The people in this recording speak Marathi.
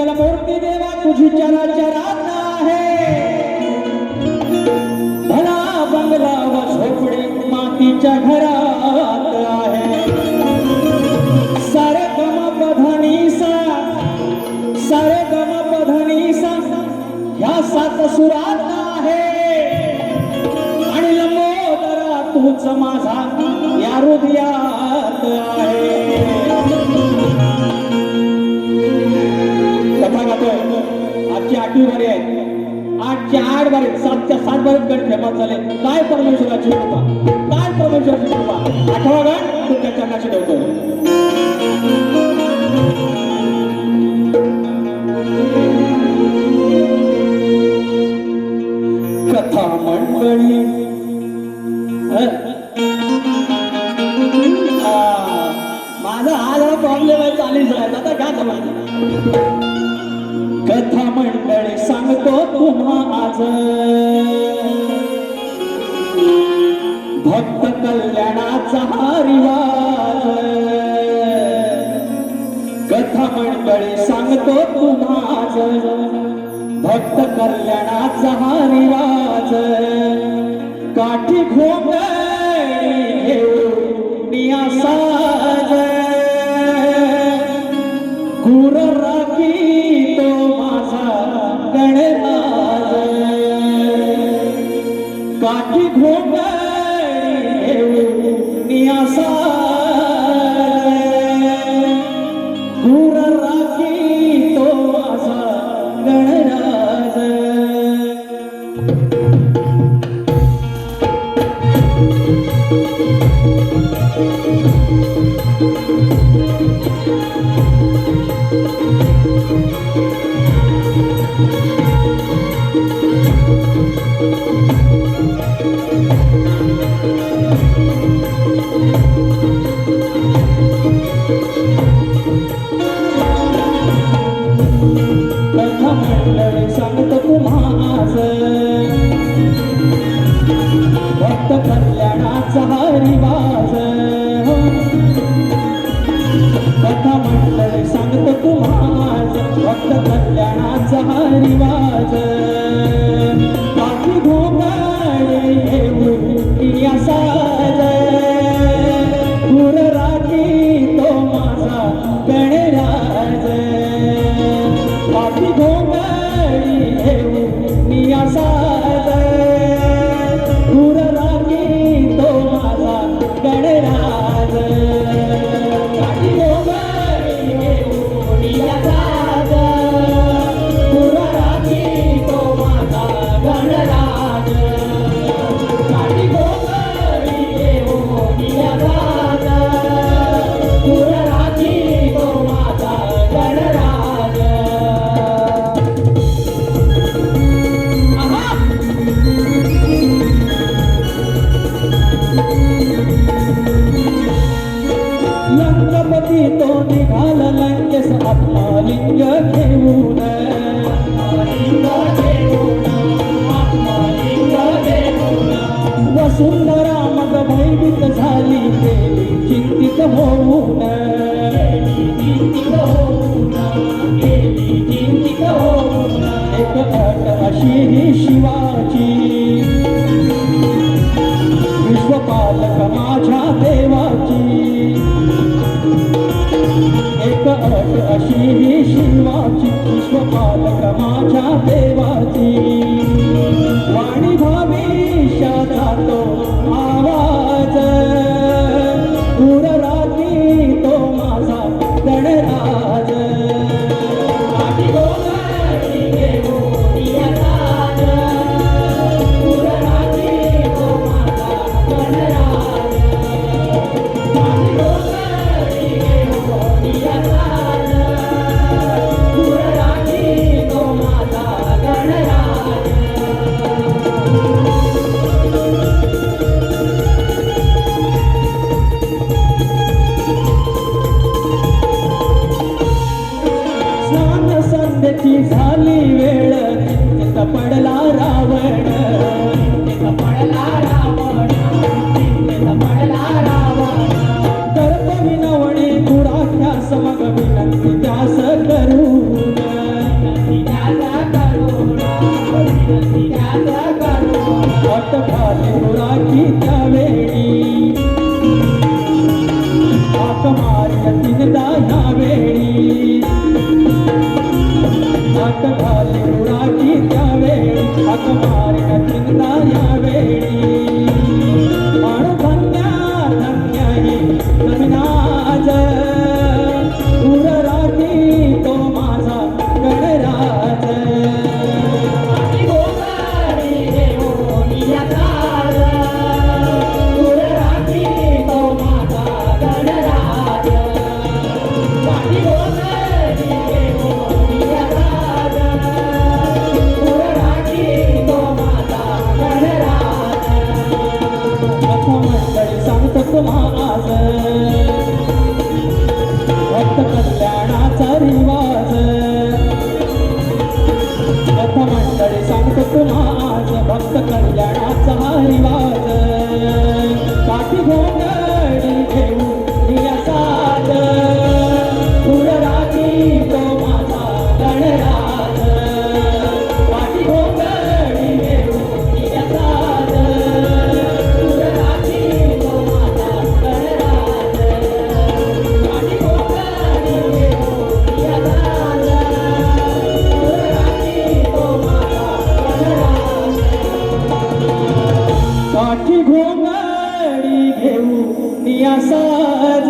मंगलमूर्ती देवा तुझी चरा चरात आहे. भला बंगला व झोपडी मातीच्या घरात आहे. सारे गम पधनी सा सारे गम पधनी सा ह्या सात सुरात आहे. आणि लंबोदरा तूच माझा या हृदया आठच्या सातच्या सात बारीत गण फेमस झाले. काय परमेश्वराची कृपा? काय परमेश्वराची कृपा? आठवा गण तुमच्या चरणाशी ठेवतो. कथा मंडळी हं? आ, माझा हा जरा प्रॉब्लेम आहे चालीस आहे आता काय समजलं कथा मंडळी सांगतो तुम्हा आज. भक्त कल्याणाचा हा रिवाज. कथा मंडळी सांगतो तुम्हा आज. भक्त कल्याणाचा हा रिवाज. काठी घोंगडी घेऊ या साज. कथा मंडळी सांगतो तुम्हा घेऊन निघाला लंकेस आपला लिंग घेऊन. वसुंधरा मग भयभीत झाली ते चिंतित होऊन. एक अट अशी ही शिवाची. মাঝাতে झाली वेळ তোমার घेऊ निया साज